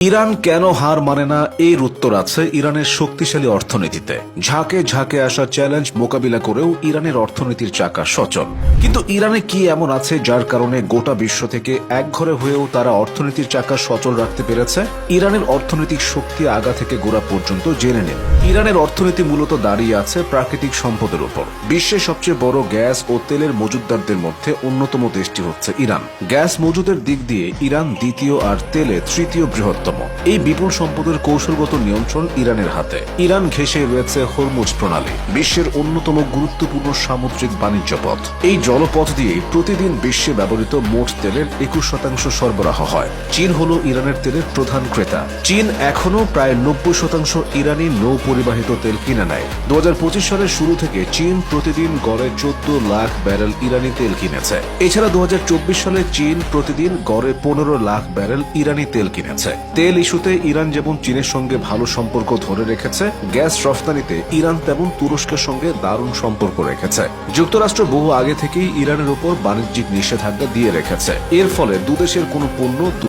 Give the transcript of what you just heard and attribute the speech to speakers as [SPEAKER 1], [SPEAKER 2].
[SPEAKER 1] Iran কেন হার মানে না? এর উত্তর আছে ইরানের শক্তিশালী অর্থনীতিতে। ঝাঁকে ঝাঁকে আসা চ্যালেঞ্জ মোকাবিলা করেও ইরানের অর্থনীতির চাকা সচল। কিন্তু ইরানে কি এমন আছে যার কারণে গোটা বিশ্ব থেকে একঘরে হয়েও তারা অর্থনীতির চাকা সচল রাখতে পেরেছে? ইরানের অর্থনৈতিক শক্তি আগা থেকে গোড়া পর্যন্ত জেনে নিন। ইরানের অর্থনীতি মূলত দাঁড়িয়ে আছে প্রাকৃতিক সম্পদের উপর। বিশ্বের সবচেয়ে বড় গ্যাস ও তেলের মজুদদারদের মধ্যে অন্যতম দেশটি হচ্ছে ইরান। গ্যাস মজুদের দিক দিয়ে ইরান দ্বিতীয় আর তেলে তৃতীয় বৃহত্তম। এই বিপুল সম্পদের কৌশলগত নিয়ন্ত্রণ ইরানের হাতে। ইরান ঘেঁষে রয়েছে হরমুজ প্রণালী, বিশ্বের অন্যতম গুরুত্বপূর্ণ সামুদ্রিক বাণিজ্য পথ। এই জলপথ দিয়ে প্রতিদিন বিশ্বে ব্যবহৃত মোট তেলের একুশ শতাংশ সরবরাহ হয়। চীন হল ইরানের তেলের প্রধান ক্রেতা। চীন এখনও প্রায় নব্বই শতাংশ ইরানি নৌ পরিবাহিত তেল কিনে নেয়। দু সালের শুরু থেকে চীন প্রতিদিন গড়ে চোদ্দ লাখ ব্যারেল ইরানি তেল কিনেছে। এছাড়া দু সালে চীন প্রতিদিন গড়ে পনেরো লাখ ব্যারেল ইরানি তেল কিনেছে। তেল ইস্যুতে ইরান যেমন চীনের সঙ্গে ভালো সম্পর্ক ধরে রেখেছে, গ্যাস রফতানিতে ইরান তেমন তুরস্কের সঙ্গে দারুণ সম্পর্ক রেখেছে। যুক্তরাষ্ট্র বহু আগে থেকেই ইরানের উপর বাণিজ্যিক নিষেধাজ্ঞা দিয়ে রেখেছে। এর ফলে দুদেশের কোনো পণ্য